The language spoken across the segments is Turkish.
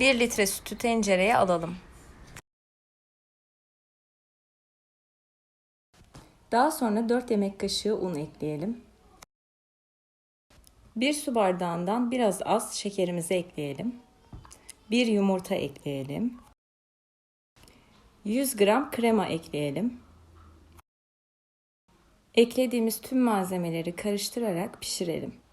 1 litre sütü tencereye alalım. Daha sonra 4 yemek kaşığı un ekleyelim. 1 su bardağından biraz az şekerimizi ekleyelim. 1 yumurta ekleyelim. 100 gram krema ekleyelim. Eklediğimiz tüm malzemeleri karıştırarak pişirelim.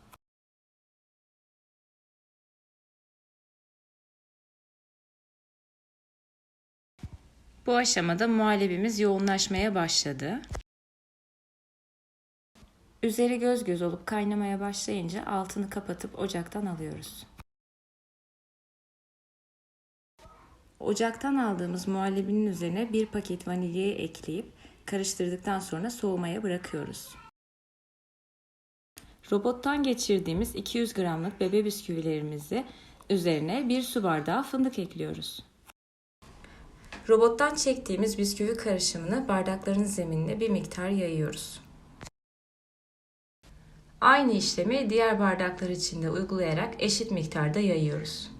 Bu aşamada muhallebimiz yoğunlaşmaya başladı. Üzeri göz göz olup kaynamaya başlayınca altını kapatıp ocaktan alıyoruz. Ocaktan aldığımız muhallebinin üzerine bir paket vanilyayı ekleyip karıştırdıktan sonra soğumaya bırakıyoruz. Robottan geçirdiğimiz 200 gramlık bebe bisküvilerimizi üzerine bir su bardağı fındık ekliyoruz. Robottan çektiğimiz bisküvi karışımını bardakların zeminine bir miktar yayıyoruz. Aynı işlemi diğer bardaklar için de uygulayarak eşit miktarda yayıyoruz.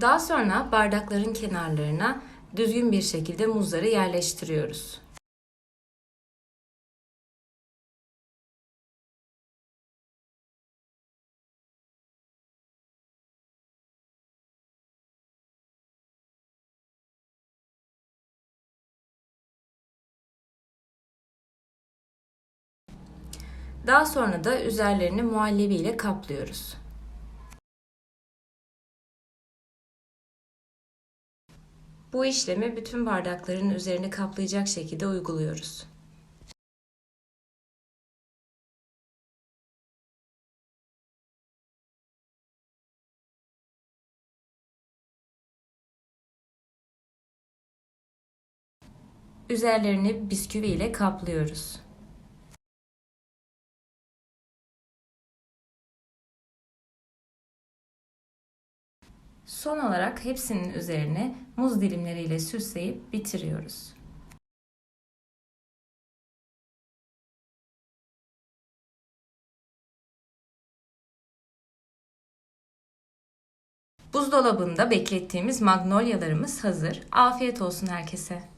Daha sonra bardakların kenarlarına düzgün bir şekilde muzları yerleştiriyoruz. Daha sonra da üzerlerini muhallebi ile kaplıyoruz. Bu işlemi bütün bardakların üzerine kaplayacak şekilde uyguluyoruz. Üzerlerini bisküvi ile kaplıyoruz. Son olarak hepsinin üzerine muz dilimleriyle süsleyip bitiriyoruz. Buzdolabında beklettiğimiz magnolyalarımız hazır. Afiyet olsun herkese.